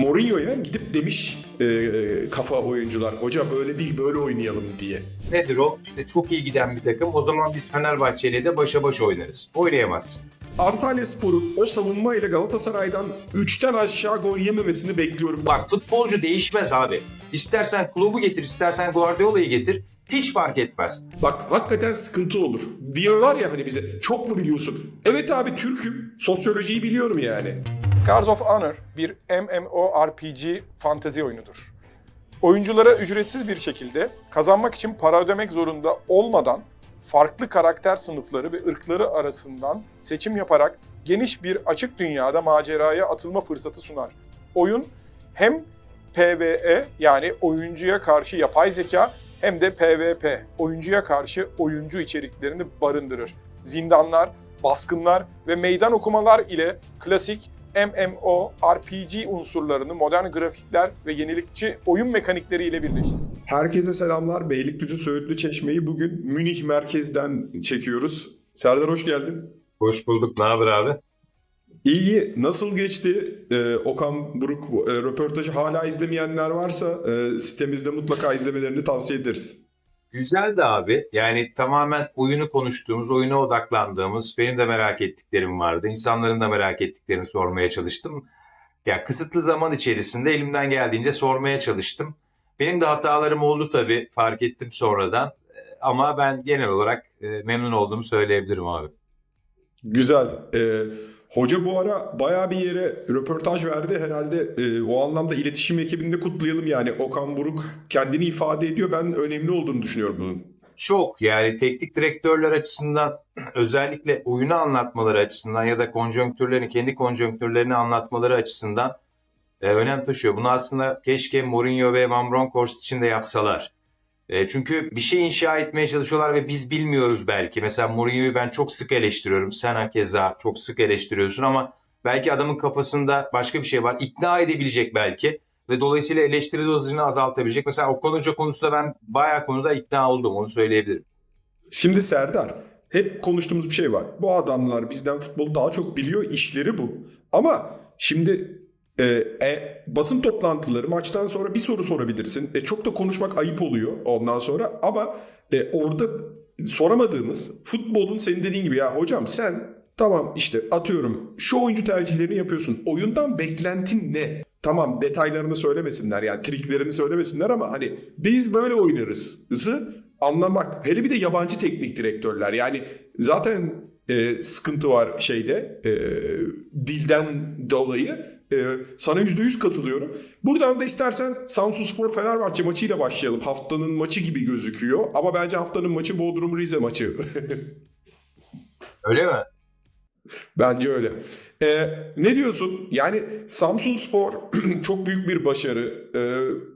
Mourinho'ya gidip demiş e, kafa oyuncular hocam öyle değil böyle oynayalım diye. Nedir o? İşte çok iyi giden bir takım. O zaman biz Fenerbahçe ile de başa baş oynarız. Oynayamazsın. Antalya Spor'un o savunma ile Galatasaray'dan 3'ten aşağı gol yememesini bekliyorum. Bak futbolcu değişmez abi. İstersen klubu getir, istersen Guardiola'yı getir. Hiç fark etmez. Bak hakikaten sıkıntı olur. Diyorlar ya hani bize çok mu biliyorsun? Evet abi Türk'üm. Sosyolojiyi biliyorum yani. Scars of Honor bir MMORPG fantezi oyunudur. Oyunculara ücretsiz bir şekilde kazanmak için para ödemek zorunda olmadan farklı karakter sınıfları ve ırkları arasından seçim yaparak geniş bir açık dünyada maceraya atılma fırsatı sunar. Oyun hem PvE yani oyuncuya karşı yapay zeka hem de PvP oyuncuya karşı oyuncu içeriklerini barındırır. Zindanlar, baskınlar ve meydan okumalar ile klasik MMORPG unsurlarını modern grafikler ve yenilikçi oyun mekanikleri ile birleştirir. Herkese selamlar. Beylikdüzü Söğütlü Çeşme'yi bugün Münih merkezden çekiyoruz. Serdar hoş geldin. Hoş bulduk. Ne haber abi? İyi, iyi. Nasıl geçti ee, Okan Buruk e, röportajı hala izlemeyenler varsa e, sitemizde mutlaka izlemelerini tavsiye ederiz. Güzeldi abi. Yani tamamen oyunu konuştuğumuz, oyuna odaklandığımız, benim de merak ettiklerim vardı. İnsanların da merak ettiklerini sormaya çalıştım. Ya kısıtlı zaman içerisinde elimden geldiğince sormaya çalıştım. Benim de hatalarım oldu tabii. Fark ettim sonradan. Ee, Ama ben genel olarak e, memnun olduğumu söyleyebilirim abi. Güzel. Ee, hoca bu ara bayağı bir yere röportaj verdi. Herhalde e, o anlamda iletişim ekibinde kutlayalım yani. Okan Buruk kendini ifade ediyor. Ben önemli olduğunu düşünüyorum bunun. Çok yani teknik direktörler açısından özellikle oyunu anlatmaları açısından ya da konjonktürlerini kendi konjonktürlerini anlatmaları açısından e, önem taşıyor. Bunu aslında keşke Mourinho ve Van Bronckhorst için de yapsalar. E, çünkü bir şey inşa etmeye çalışıyorlar ve biz bilmiyoruz belki. Mesela Mourinho'yu ben çok sık eleştiriyorum. Sen hakeza çok sık eleştiriyorsun ama belki adamın kafasında başka bir şey var. İkna edebilecek belki ve dolayısıyla eleştiri dozajını azaltabilecek. Mesela Okan Hoca konusunda ben bayağı konuda ikna oldum onu söyleyebilirim. Şimdi Serdar, hep konuştuğumuz bir şey var. Bu adamlar bizden futbolu daha çok biliyor, işleri bu. Ama şimdi e, e, basın toplantıları, maçtan sonra bir soru sorabilirsin. E, çok da konuşmak ayıp oluyor ondan sonra. Ama e, orada soramadığımız futbolun senin dediğin gibi ya hocam sen tamam işte atıyorum şu oyuncu tercihlerini yapıyorsun. Oyundan beklentin ne? Tamam detaylarını söylemesinler yani triklerini söylemesinler ama hani biz böyle oynarız'ı anlamak. Hele bir de yabancı teknik direktörler. Yani zaten e, sıkıntı var şeyde e, dilden dolayı. E, sana yüzde yüz katılıyorum. Buradan da istersen Samsun Spor Fenerbahçe maçıyla başlayalım. Haftanın maçı gibi gözüküyor. Ama bence haftanın maçı Bodrum Rize maçı. Öyle mi? Bence öyle. Ee, ne diyorsun? Yani Samsun Spor çok büyük bir başarı. Ee,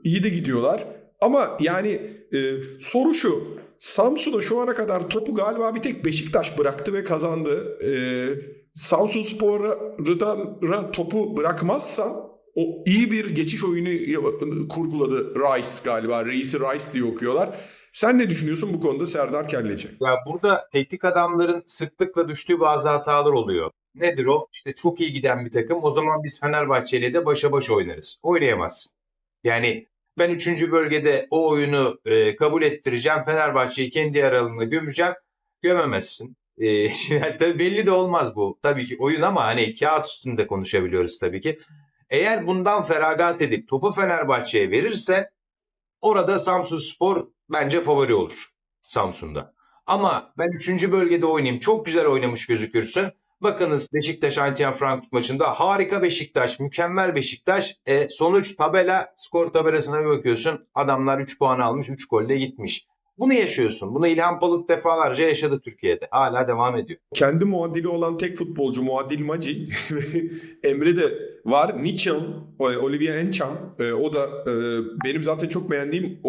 iyi de gidiyorlar. Ama yani e, soru şu. Samsun'a şu ana kadar topu galiba bir tek Beşiktaş bıraktı ve kazandı. Ee, Samsun Spor'a topu bırakmazsa o iyi bir geçiş oyunu kurguladı Rice galiba. Reis'i Rice diye okuyorlar. Sen ne düşünüyorsun bu konuda Serdar Kelleci? Ya burada teknik adamların sıklıkla düştüğü bazı hatalar oluyor. Nedir o? İşte çok iyi giden bir takım. O zaman biz Fenerbahçe ile de başa baş oynarız. Oynayamazsın. Yani ben 3. bölgede o oyunu e, kabul ettireceğim. Fenerbahçe'yi kendi aralığında gömeceğim. Gömemezsin. E, şimdi tabii belli de olmaz bu. Tabii ki oyun ama hani kağıt üstünde konuşabiliyoruz tabii ki. Eğer bundan feragat edip topu Fenerbahçe'ye verirse orada Samsun Spor bence favori olur Samsun'da. Ama ben 3. bölgede oynayayım. Çok güzel oynamış gözükürsün. Bakınız Beşiktaş Eintracht Frankfurt maçında harika Beşiktaş, mükemmel Beşiktaş. E, sonuç tabela, skor tabelasına bir bakıyorsun. Adamlar 3 puan almış, 3 golle gitmiş. Bunu yaşıyorsun. Bunu İlhan Palut defalarca yaşadı Türkiye'de. Hala devam ediyor. kendi muadili olan tek futbolcu Muadil Maci Emre de var. Niçan, Olivier Encham e, o da e, benim zaten çok beğendiğim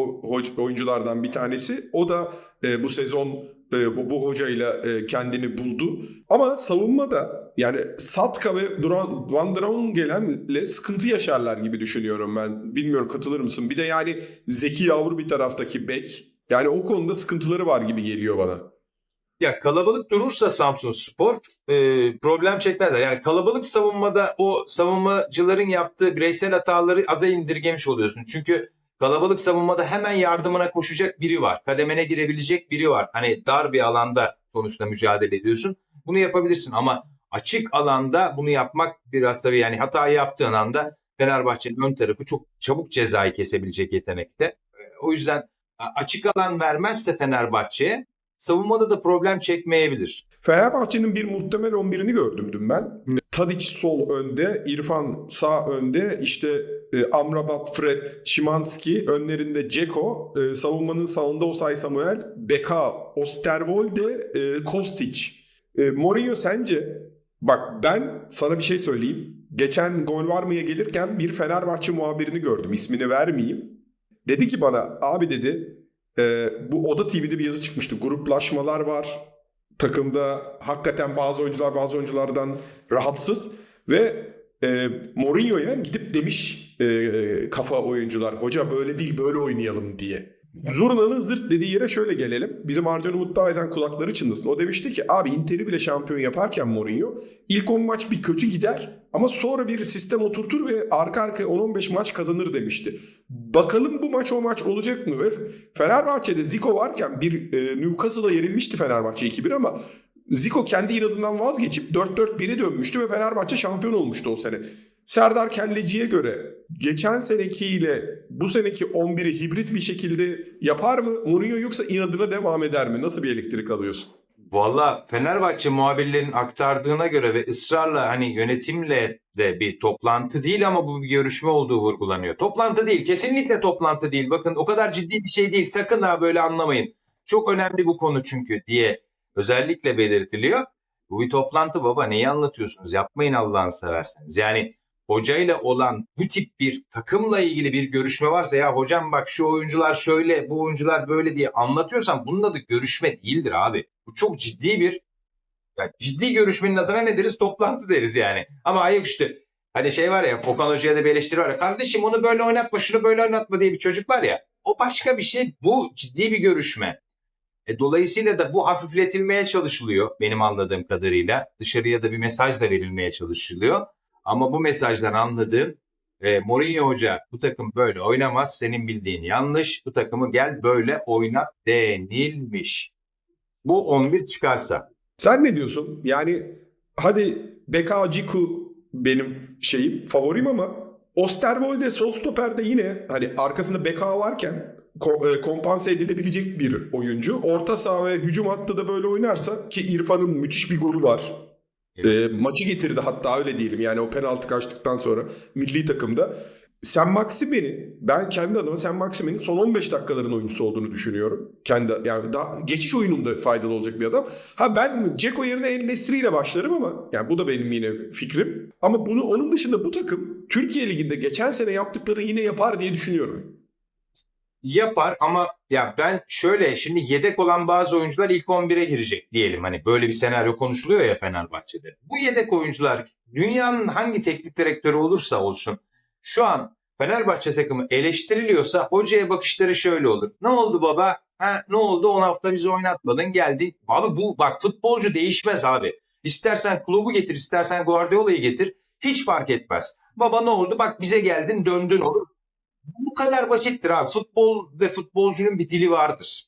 oyunculardan bir tanesi. O da e, bu sezon bu, bu hocayla kendini buldu. Ama savunmada yani Satka ve Duran, Van Drongelen'le sıkıntı yaşarlar gibi düşünüyorum ben. Bilmiyorum katılır mısın? Bir de yani Zeki Yavru bir taraftaki bek. Yani o konuda sıkıntıları var gibi geliyor bana. Ya kalabalık durursa Samsun Spor e, problem çekmezler. Yani kalabalık savunmada o savunmacıların yaptığı bireysel hataları aza indirgemiş oluyorsun. Çünkü kalabalık savunmada hemen yardımına koşacak biri var. Kademene girebilecek biri var. Hani dar bir alanda sonuçta mücadele ediyorsun. Bunu yapabilirsin ama açık alanda bunu yapmak biraz tabii yani hata yaptığın anda Fenerbahçe'nin ön tarafı çok çabuk cezayı kesebilecek yetenekte. E, O yüzden açık alan vermezse Fenerbahçe'ye savunmada da problem çekmeyebilir. Fenerbahçe'nin bir muhtemel 11'ini gördüm dün ben. Tadic sol önde, İrfan sağ önde, işte e, Amrabat, Fred, Şimanski, önlerinde Ceko, e, savunmanın sağında Osay Samuel, Beka, Osterwolde, e, Kostic. E, Mourinho sence, bak ben sana bir şey söyleyeyim. Geçen gol var mıya gelirken bir Fenerbahçe muhabirini gördüm, ismini vermeyeyim. Dedi ki bana, abi dedi, e, bu Oda TV'de bir yazı çıkmıştı. Gruplaşmalar var, takımda hakikaten bazı oyuncular bazı oyunculardan rahatsız ve e, Mourinho'ya gidip demiş e, kafa oyuncular hoca böyle değil böyle oynayalım diye. Zurna'nın zırt dediği yere şöyle gelelim. Bizim Arcan Umut Dağezen kulakları çınlasın. O demişti ki abi Inter'i bile şampiyon yaparken Mourinho ilk 10 maç bir kötü gider ama sonra bir sistem oturtur ve arka arkaya 10-15 maç kazanır demişti. Bakalım bu maç o maç olacak mı? Ve Fenerbahçe'de Zico varken bir e, Newcastle'a yenilmişti Fenerbahçe 2-1 ama Zico kendi inadından vazgeçip 4-4-1'e dönmüştü ve Fenerbahçe şampiyon olmuştu o sene. Serdar Kelleci'ye göre geçen senekiyle bu seneki 11'i hibrit bir şekilde yapar mı Mourinho yoksa inadına devam eder mi? Nasıl bir elektrik alıyorsun? Valla Fenerbahçe muhabirlerin aktardığına göre ve ısrarla hani yönetimle de bir toplantı değil ama bu bir görüşme olduğu vurgulanıyor. Toplantı değil, kesinlikle toplantı değil. Bakın o kadar ciddi bir şey değil. Sakın ha böyle anlamayın. Çok önemli bu konu çünkü diye özellikle belirtiliyor. Bu bir toplantı baba neyi anlatıyorsunuz? Yapmayın Allah'ını severseniz. Yani hocayla olan bu tip bir takımla ilgili bir görüşme varsa ya hocam bak şu oyuncular şöyle bu oyuncular böyle diye anlatıyorsan bunun adı görüşme değildir abi. Bu çok ciddi bir yani ciddi görüşmenin adına ne deriz? Toplantı deriz yani. Ama ayaküstü hani şey var ya Okan Hoca'ya da bir eleştiri var ya kardeşim onu böyle oynatma şunu böyle oynatma diye bir çocuk var ya o başka bir şey bu ciddi bir görüşme. E, dolayısıyla da bu hafifletilmeye çalışılıyor benim anladığım kadarıyla. Dışarıya da bir mesaj da verilmeye çalışılıyor. Ama bu mesajdan anladığım e, Mourinho Hoca bu takım böyle oynamaz senin bildiğin yanlış. Bu takımı gel böyle oynat denilmiş. Bu 11 çıkarsa. Sen ne diyorsun? Yani hadi Beka Ciku benim şeyim favorim ama Osterwolde sol stoperde yine hani arkasında Beka varken e, kompanse edilebilecek bir oyuncu. Orta saha ve hücum hattı da böyle oynarsa ki İrfan'ın müthiş bir golü var. E, maçı getirdi hatta öyle diyelim yani o penaltı kaçtıktan sonra milli takımda. Sen Maximen'in ben kendi adıma Sen Maximen'in son 15 dakikaların oyuncusu olduğunu düşünüyorum. Kendi yani daha geçiş oyununda faydalı olacak bir adam. Ha ben Ceko yerine El Nesri ile başlarım ama yani bu da benim yine fikrim. Ama bunu onun dışında bu takım Türkiye Ligi'nde geçen sene yaptıkları yine yapar diye düşünüyorum. Yapar ama ya ben şöyle şimdi yedek olan bazı oyuncular ilk 11'e girecek diyelim. Hani böyle bir senaryo konuşuluyor ya Fenerbahçe'de. Bu yedek oyuncular dünyanın hangi teknik direktörü olursa olsun şu an Fenerbahçe takımı eleştiriliyorsa hocaya bakışları şöyle olur. Ne oldu baba? Ha, ne oldu 10 hafta bizi oynatmadın geldi. Abi bu bak futbolcu değişmez abi. İstersen klubu getir istersen Guardiola'yı getir. Hiç fark etmez. Baba ne oldu? Bak bize geldin döndün olur. Bu kadar basittir abi. Futbol ve futbolcunun bir dili vardır.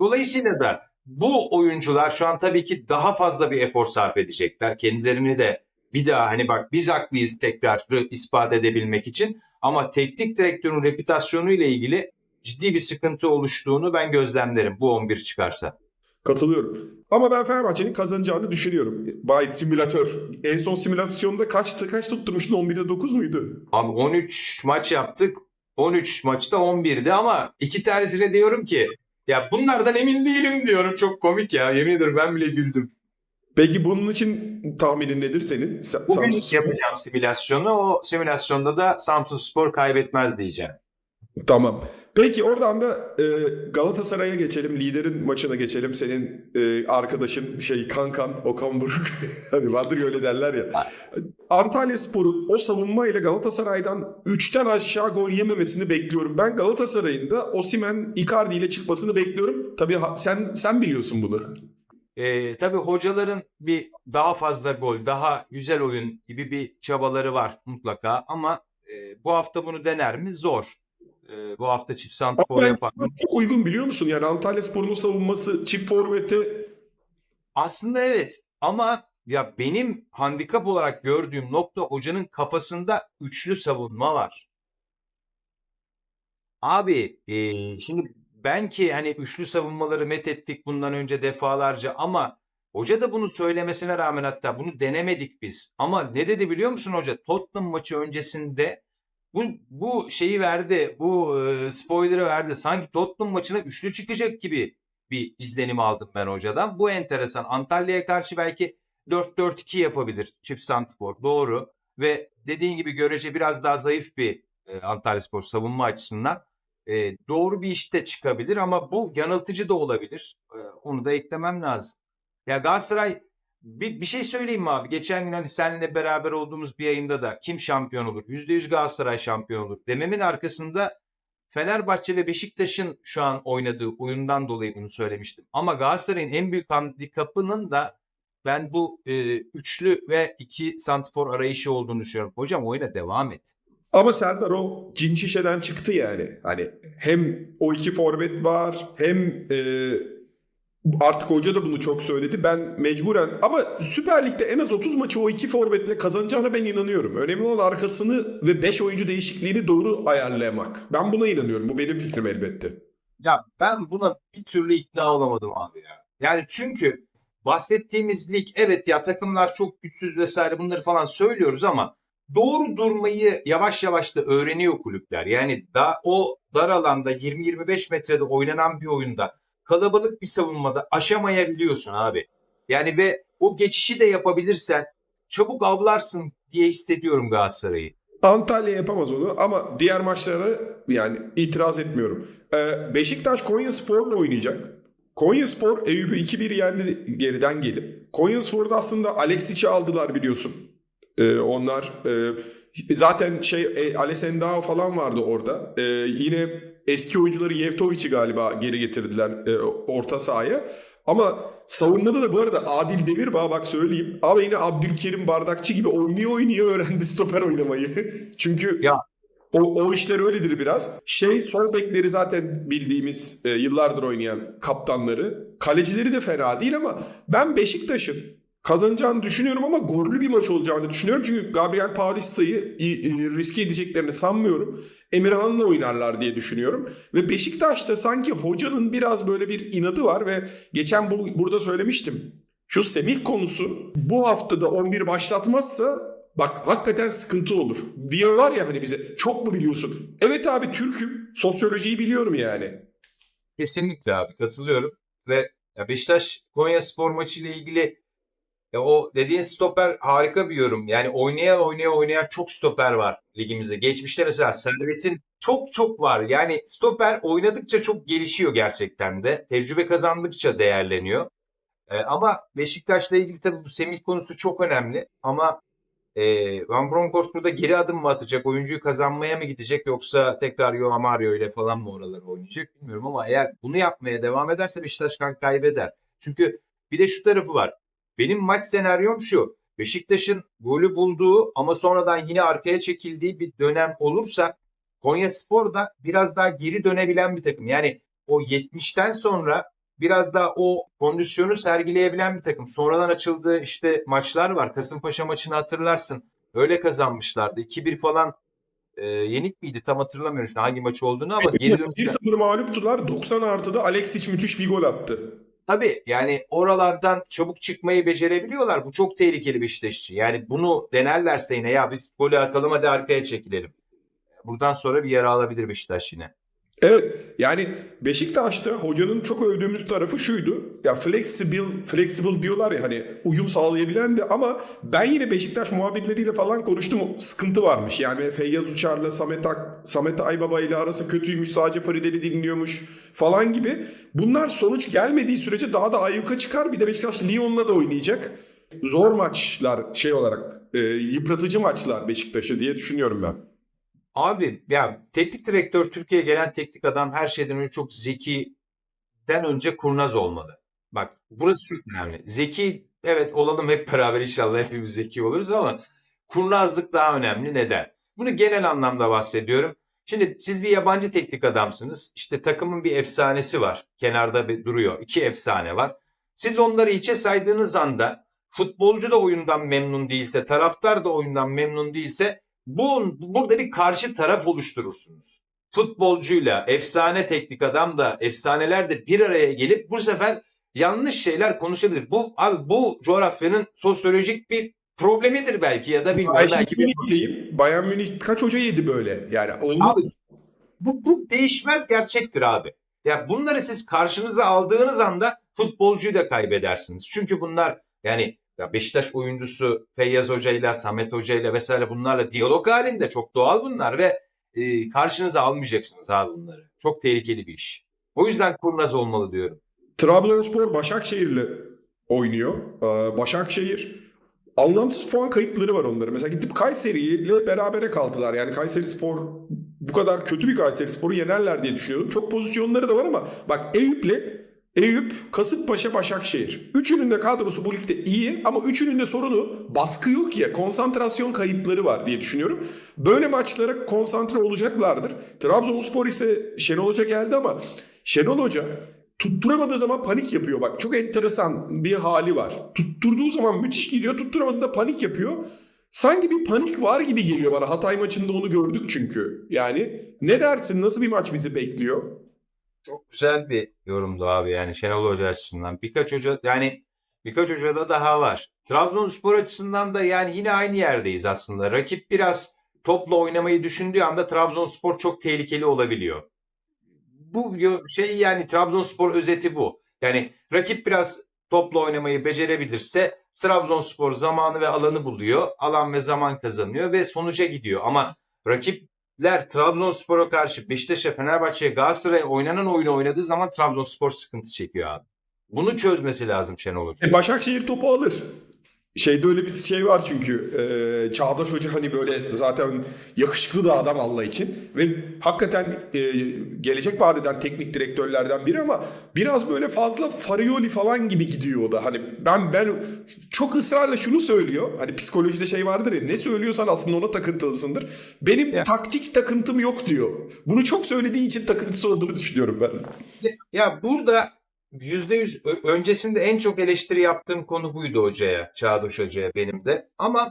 Dolayısıyla da bu oyuncular şu an tabii ki daha fazla bir efor sarf edecekler. Kendilerini de bir daha hani bak biz haklıyız tekrar ispat edebilmek için. Ama teknik direktörün reputasyonu ile ilgili ciddi bir sıkıntı oluştuğunu ben gözlemlerim bu 11 çıkarsa. Katılıyorum. Ama ben Fenerbahçe'nin kazanacağını düşünüyorum. Bay simülatör. En son simülasyonda kaçtı? Kaç tutturmuştun? 11'de 9 muydu? Abi 13 maç yaptık. 13 maçta 11'di ama iki tanesine diyorum ki ya bunlardan emin değilim diyorum. Çok komik ya. Yemin ederim ben bile güldüm. Peki bunun için tahminin nedir senin? Sa- Bugün Samsun- yapacağım simülasyonu. O simülasyonda da Samsun Spor kaybetmez diyeceğim. Tamam. Peki oradan da e, Galatasaray'a geçelim. Liderin maçına geçelim. Senin e, arkadaşın şey Kankan, Okan Buruk. hani vardır ya öyle derler ya. Antalya Spor'un o savunmayla Galatasaray'dan 3'ten aşağı gol yememesini bekliyorum. Ben Galatasaray'ın da Osimhen, Icardi ile çıkmasını bekliyorum. Tabii ha- sen sen biliyorsun bunu. Ee, tabii hocaların bir daha fazla gol, daha güzel oyun gibi bir çabaları var mutlaka ama e, bu hafta bunu dener mi? Zor. E, bu hafta çift yapar mı? Çok uygun biliyor musun? Yani Antalya Spor'un savunması çift forvete Aslında evet ama ya benim handikap olarak gördüğüm nokta hocanın kafasında üçlü savunma var. Abi e, şimdi ben ki hani üçlü savunmaları met ettik bundan önce defalarca ama hoca da bunu söylemesine rağmen hatta bunu denemedik biz. Ama ne dedi biliyor musun hoca? Tottenham maçı öncesinde bu, bu şeyi verdi, bu e, spoiler'ı verdi. Sanki Tottenham maçına üçlü çıkacak gibi bir izlenim aldım ben hocadan. Bu enteresan. Antalya'ya karşı belki 4-4-2 yapabilir çift santifor. Doğru. Ve dediğin gibi görece biraz daha zayıf bir e, Antalyaspor savunma açısından. E, doğru bir iş de çıkabilir ama bu yanıltıcı da olabilir. E, onu da eklemem lazım. Ya Galatasaray bir, bir şey söyleyeyim mi abi? Geçen gün hani seninle beraber olduğumuz bir yayında da kim şampiyon olur? %100 Galatasaray şampiyon olur. Dememin arkasında Fenerbahçe ve Beşiktaş'ın şu an oynadığı oyundan dolayı bunu söylemiştim. Ama Galatasaray'ın en büyük handikapının da ben bu e, üçlü ve iki santifor arayışı olduğunu düşünüyorum. Hocam oyuna devam et. Ama Serdar o cin şişeden çıktı yani. Hani hem o iki forvet var hem e, artık hoca da bunu çok söyledi. Ben mecburen ama Süper Lig'de en az 30 maçı o iki forvetle kazanacağına ben inanıyorum. Önemli olan arkasını ve 5 oyuncu değişikliğini doğru ayarlamak. Ben buna inanıyorum. Bu benim fikrim elbette. Ya ben buna bir türlü ikna olamadım abi ya. Yani çünkü bahsettiğimiz lig evet ya takımlar çok güçsüz vesaire bunları falan söylüyoruz ama doğru durmayı yavaş yavaş da öğreniyor kulüpler. Yani da o dar alanda 20-25 metrede oynanan bir oyunda kalabalık bir savunmada aşamayabiliyorsun abi. Yani ve o geçişi de yapabilirsen çabuk avlarsın diye hissediyorum Galatasaray'ı. Antalya yapamaz onu ama diğer maçlara yani itiraz etmiyorum. Ee, Beşiktaş Konya Spor'la oynayacak. Konya Spor Eyüp'ü 2-1 yendi geriden gelip. Konya Spor'da aslında Alexic'i aldılar biliyorsun. Ee, onlar e, zaten şey e, Alessandro falan vardı orada. Ee, yine eski oyuncuları Yevtovic'i galiba geri getirdiler e, orta sahaya. Ama savunmada da bu arada Adil Demirbağ bak söyleyeyim. Ama yine Abdülkerim Bardakçı gibi oynuyor oynuyor öğrendi stoper oynamayı. Çünkü Ya. o, o işler öyledir biraz. Şey sol bekleri zaten bildiğimiz e, yıllardır oynayan kaptanları. Kalecileri de fena değil ama ben Beşiktaş'ın kazanacağını düşünüyorum ama gollü bir maç olacağını düşünüyorum. Çünkü Gabriel Paulista'yı i- riske edeceklerini sanmıyorum. Emirhan'la oynarlar diye düşünüyorum. Ve Beşiktaş'ta sanki hocanın biraz böyle bir inadı var ve geçen bu, burada söylemiştim. Şu Semih konusu bu haftada 11 başlatmazsa bak hakikaten sıkıntı olur. Diyorlar ya hani bize çok mu biliyorsun? Evet abi Türk'üm. Sosyolojiyi biliyorum yani. Kesinlikle abi katılıyorum ve Beşiktaş Konya Spor maçı ile ilgili ya o dediğin stoper harika bir yorum. Yani oynaya oynaya oynayan çok stoper var ligimizde. Geçmişte mesela Servet'in çok çok var. Yani stoper oynadıkça çok gelişiyor gerçekten de. Tecrübe kazandıkça değerleniyor. Ee, ama Beşiktaş'la ilgili tabii bu Semih konusu çok önemli. Ama e, Van Bronckhorst burada geri adım mı atacak? Oyuncuyu kazanmaya mı gidecek yoksa tekrar Yo Mario ile falan mı oraları oynayacak bilmiyorum ama eğer bunu yapmaya devam ederse Beşiktaş kan kaybeder. Çünkü bir de şu tarafı var. Benim maç senaryom şu. Beşiktaş'ın golü bulduğu ama sonradan yine arkaya çekildiği bir dönem olursa Konya Spor da biraz daha geri dönebilen bir takım. Yani o 70'ten sonra biraz daha o kondisyonu sergileyebilen bir takım. Sonradan açıldığı işte maçlar var. Kasımpaşa maçını hatırlarsın. Öyle kazanmışlardı. 2-1 falan e, yenik miydi? Tam hatırlamıyorum şimdi hangi maç olduğunu ama geri dönüşler. 1-0 mağluptular. 90 artıda Alexic müthiş bir gol attı. Tabii yani oralardan çabuk çıkmayı becerebiliyorlar. Bu çok tehlikeli Beşiktaş için. Yani bunu denerlerse yine ya biz golü atalım hadi arkaya çekilelim. Buradan sonra bir yara alabilir Beşiktaş yine. Evet yani Beşiktaş'ta hocanın çok övdüğümüz tarafı şuydu. Ya flexible, flexible diyorlar ya hani uyum sağlayabilen de ama ben yine Beşiktaş muhabirleriyle falan konuştum. Sıkıntı varmış. Yani Feyyaz Uçar'la Samet, Ak, Samet Aybaba ile arası kötüymüş. Sadece Faridel'i dinliyormuş falan gibi. Bunlar sonuç gelmediği sürece daha da ayyuka çıkar. Bir de Beşiktaş Lyon'la da oynayacak. Zor maçlar şey olarak e, yıpratıcı maçlar Beşiktaş'a diye düşünüyorum ben. Abi ya teknik direktör Türkiye'ye gelen teknik adam her şeyden önce çok zekiden önce kurnaz olmalı. bak burası çok önemli. Zeki evet olalım hep beraber inşallah hepimiz zeki oluruz ama kurnazlık daha önemli. Neden? Bunu genel anlamda bahsediyorum. Şimdi siz bir yabancı teknik adamsınız. İşte takımın bir efsanesi var. Kenarda bir duruyor. İki efsane var. Siz onları içe saydığınız anda futbolcu da oyundan memnun değilse, taraftar da oyundan memnun değilse bu burada bir karşı taraf oluşturursunuz. Futbolcuyla efsane teknik adam da efsaneler de bir araya gelip bu sefer yanlış şeyler konuşabilir. Bu abi bu coğrafyanın sosyolojik bir problemidir belki ya da bilmiyorum belki bir Münih'teyim. Bayern Münih kaç hoca yedi böyle? Yani olmaz. Abi bu, bu değişmez gerçektir abi. Ya bunları siz karşınıza aldığınız anda futbolcuyu da kaybedersiniz. Çünkü bunlar yani ya Beşiktaş oyuncusu Feyyaz Hoca ile Samet Hoca ile vesaire bunlarla diyalog halinde çok doğal bunlar ve e, karşınıza almayacaksınız abi bunları. Çok tehlikeli bir iş. O yüzden kurnaz olmalı diyorum. Trabzonspor Başakşehir'le oynuyor. Ee, Başakşehir anlamsız puan kayıpları var onların. Mesela gidip Kayseri ile berabere kaldılar. Yani Kayseri Spor bu kadar kötü bir Kayseri Spor'u yenerler diye düşünüyordum. Çok pozisyonları da var ama bak Eyüp'le Eyüp, Kasımpaşa, Başakşehir. Üçünün de kadrosu bu ligde iyi ama üçünün de sorunu baskı yok ya. Konsantrasyon kayıpları var diye düşünüyorum. Böyle maçlara konsantre olacaklardır. Trabzonspor ise Şenol Hoca geldi ama Şenol Hoca tutturamadığı zaman panik yapıyor. Bak çok enteresan bir hali var. Tutturduğu zaman müthiş gidiyor. Tutturamadığında panik yapıyor. Sanki bir panik var gibi geliyor bana. Hatay maçında onu gördük çünkü. Yani ne dersin? Nasıl bir maç bizi bekliyor? Çok güzel bir yorumdu abi yani Şenol Hoca açısından. Birkaç hoca yani birkaç hocada daha var. Trabzonspor açısından da yani yine aynı yerdeyiz aslında. Rakip biraz topla oynamayı düşündüğü anda Trabzonspor çok tehlikeli olabiliyor. Bu şey yani Trabzonspor özeti bu. Yani rakip biraz topla oynamayı becerebilirse Trabzonspor zamanı ve alanı buluyor. Alan ve zaman kazanıyor ve sonuca gidiyor. Ama rakipler Trabzonspor'a karşı Beşiktaş'a, Fenerbahçe'ye, Galatasaray'a oynanan oyunu oynadığı zaman Trabzonspor sıkıntı çekiyor abi. Bunu çözmesi lazım Şenol Hoca. E, Başakşehir topu alır. Şeyde öyle bir şey var çünkü e, Çağdaş Hoca hani böyle zaten yakışıklı da adam Allah için ve hakikaten e, gelecek vadeden teknik direktörlerden biri ama biraz böyle fazla Farioli falan gibi gidiyor o da. Hani ben ben çok ısrarla şunu söylüyor. Hani psikolojide şey vardır ya ne söylüyorsan aslında ona takıntılısındır. Benim Ya. taktik takıntım yok diyor. Bunu çok söylediği için takıntısı olduğunu düşünüyorum ben. Ya burada %100 ö- öncesinde en çok eleştiri yaptığım konu buydu hocaya, Çağdaş Hoca'ya benim de. Ama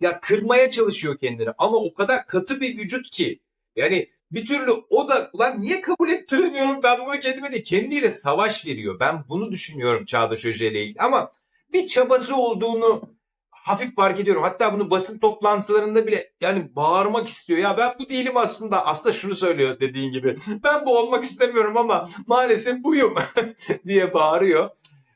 ya kırmaya çalışıyor kendini ama o kadar katı bir vücut ki yani bir türlü o da ulan niye kabul ettiremiyorum ben bunu kendime de kendiyle savaş veriyor. Ben bunu düşünüyorum Çağdaş Hoca ile ilgili ama bir çabası olduğunu hafif fark ediyorum. Hatta bunu basın toplantılarında bile yani bağırmak istiyor. Ya ben bu değilim aslında. Aslında şunu söylüyor dediğin gibi. Ben bu olmak istemiyorum ama maalesef buyum diye bağırıyor.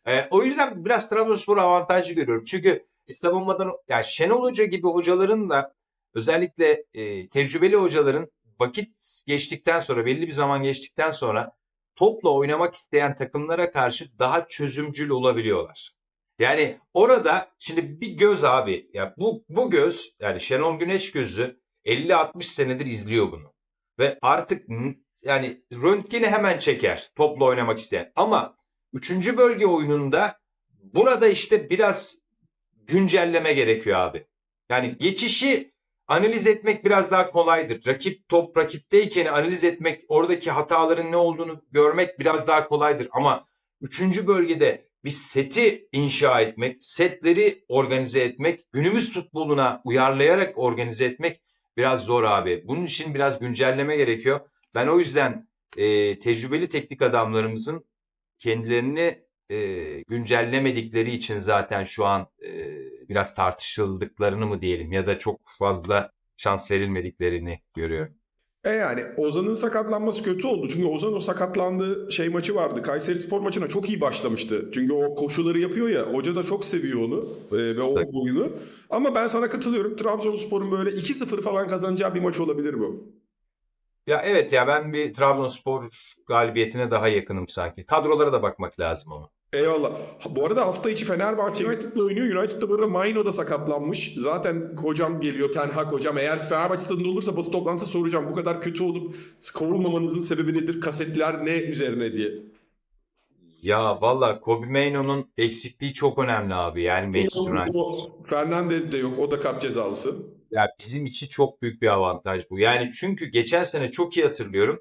Ee, o yüzden biraz Trabzonspor avantajlı görüyorum. Çünkü savunmadan yani Şenol Hoca gibi hocaların da özellikle e, tecrübeli hocaların vakit geçtikten sonra belli bir zaman geçtikten sonra topla oynamak isteyen takımlara karşı daha çözümcül olabiliyorlar. Yani orada şimdi bir göz abi ya bu bu göz yani Şenol Güneş gözü 50-60 senedir izliyor bunu. Ve artık yani röntgeni hemen çeker topla oynamak isteyen. Ama 3. bölge oyununda burada işte biraz güncelleme gerekiyor abi. Yani geçişi analiz etmek biraz daha kolaydır. Rakip top rakipteyken analiz etmek, oradaki hataların ne olduğunu görmek biraz daha kolaydır. Ama 3. bölgede bir seti inşa etmek, setleri organize etmek, günümüz futboluna uyarlayarak organize etmek biraz zor abi. Bunun için biraz güncelleme gerekiyor. Ben o yüzden e, tecrübeli teknik adamlarımızın kendilerini e, güncellemedikleri için zaten şu an e, biraz tartışıldıklarını mı diyelim ya da çok fazla şans verilmediklerini görüyorum. E yani Ozan'ın sakatlanması kötü oldu. Çünkü Ozan o sakatlandığı şey maçı vardı. Kayseri Spor maçına çok iyi başlamıştı. Çünkü o koşuları yapıyor ya. Hoca da çok seviyor onu e, ve o Evet. oyunu. Ama ben sana katılıyorum. Trabzonspor'un böyle 2-0 falan kazanacağı bir maç olabilir bu. Ya evet ya ben bir Trabzonspor galibiyetine daha yakınım sanki. Kadrolara da bakmak lazım ama. Eyvallah. Ha, Bu arada hafta içi Fenerbahçe United'la oynuyor. United'da burada Maino'da sakatlanmış. Zaten hocam geliyor Ten Hag hocam. Eğer Fenerbahçe stadında olursa basın toplantısı soracağım. Bu kadar kötü olup kovulmamanızın sebebi nedir? Kasetler ne üzerine diye. Ya valla Kobe Maino'nun eksikliği çok önemli abi. Yani Manchester United. Fernandez de yok. O da kart cezalısı. Ya bizim için çok büyük bir avantaj bu. Yani çünkü geçen sene çok iyi hatırlıyorum.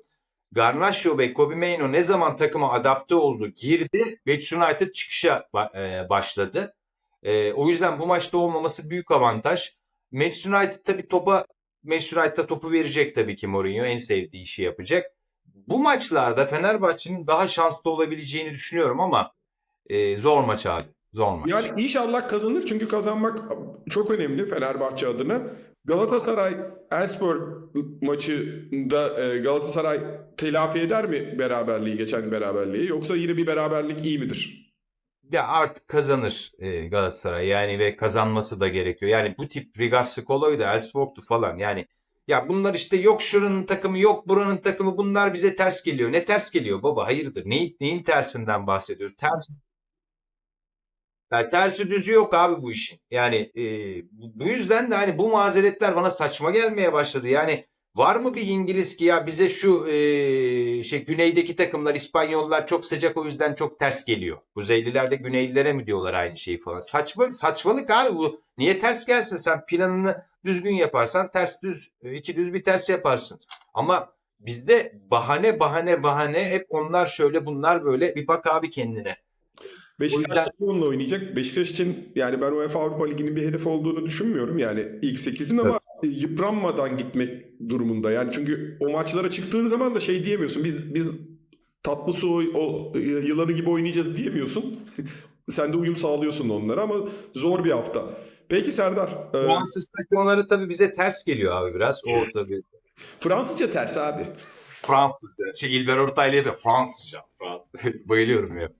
Garnacho ve Kobe Maino ne zaman takıma adapte oldu, girdi, Manchester United çıkışa e, başladı. E, o yüzden bu maçta olmaması büyük avantaj. Manchester United tabii topa Manchester United'a topu verecek tabii ki Mourinho. En sevdiği işi yapacak. Bu maçlarda Fenerbahçe'nin daha şanslı olabileceğini düşünüyorum ama e, zor maç abi. Zor maç. Yani inşallah kazanır çünkü kazanmak çok önemli Fenerbahçe adına. Galatasaray Elfsborg maçında e, Galatasaray telafi eder mi beraberliği geçen beraberliği yoksa yine bir beraberlik iyi midir? Ya artık kazanır e, Galatasaray yani ve kazanması da gerekiyor. Yani bu tip Rigas Skolo'ydu, Elfsborg'tu falan yani. Ya bunlar işte yok şuranın takımı yok buranın takımı bunlar bize ters geliyor. Ne ters geliyor baba hayırdır? Neyin, neyin tersinden bahsediyoruz? Ters. Ya tersi düzü yok abi bu işin. Yani e, bu yüzden de hani bu mazeretler bana saçma gelmeye başladı. Yani var mı bir İngiliz ki ya bize şu e, şey güneydeki takımlar İspanyollar çok sıcak o yüzden çok ters geliyor. Kuzeyliler de Güneylilere mi diyorlar aynı şeyi falan. Saçma saçmalık abi bu. Niye ters gelsin? Sen planını düzgün yaparsan ters düz iki düz bir ters yaparsın. Ama bizde bahane bahane bahane hep onlar şöyle bunlar böyle bir bak abi kendine. Beşiktaş yüzden- onunla oynayacak. Beşiktaş için yani ben UEFA Avrupa Ligi'nin bir hedef olduğunu düşünmüyorum. Yani ilk 8'in ama yıpranmadan gitmek durumunda. Yani çünkü o maçlara çıktığın zaman da şey diyemiyorsun. Biz biz tatlı su o, yılanı gibi oynayacağız diyemiyorsun. Sen de uyum sağlıyorsun onlara ama zor bir hafta. Peki Serdar, e, Fransız takımları tabii bize ters geliyor abi biraz. O tabii Fransızca ters abi. Fransızca. Şey İlber Ortaylı'ya da Fransızca. Bayılıyorum ya.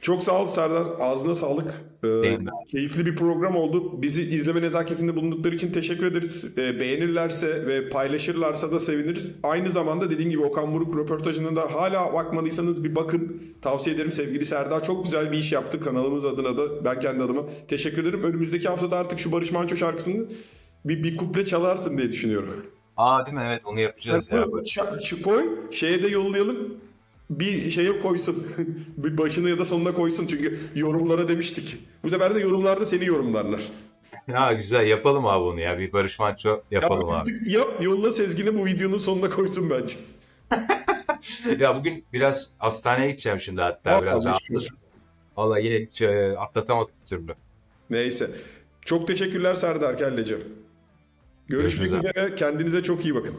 Çok sağ ol Serdar. Ağzına sağlık. Ee, keyifli bir program oldu. Bizi izleme nezaketinde bulundukları için teşekkür ederiz. Ee, beğenirlerse ve paylaşırlarsa da seviniriz. Aynı zamanda dediğim gibi Okan Buruk röportajına da hala bakmadıysanız bir bakın. Tavsiye ederim sevgili Serdar. Çok güzel bir iş yaptı kanalımız adına da. Ben kendi adıma teşekkür ederim. Önümüzdeki haftada artık şu Barış Manço şarkısını bir, bir kuple çalarsın diye düşünüyorum. Aa değil mi? Evet onu yapacağız ya. Şu, şu koy, şeye de yollayalım. Bir şeye koysun. bir başına ya da sonuna koysun. Çünkü yorumlara demiştik. Bu sefer de yorumlarda seni yorumlarlar. Ha güzel yapalım abi onu ya. Bir Barış Manço yapalım Yap, abi. yap, yolla Sezgin'e bu videonun sonuna koysun bence. ya bugün biraz hastaneye gideceğim şimdi hatta Vallahi biraz rahatsız. Valla yine e, atlatamadık bir türlü. Neyse. Çok teşekkürler Serdar Kelleciğim. Görüşmek abi. üzere. Kendinize çok iyi bakın.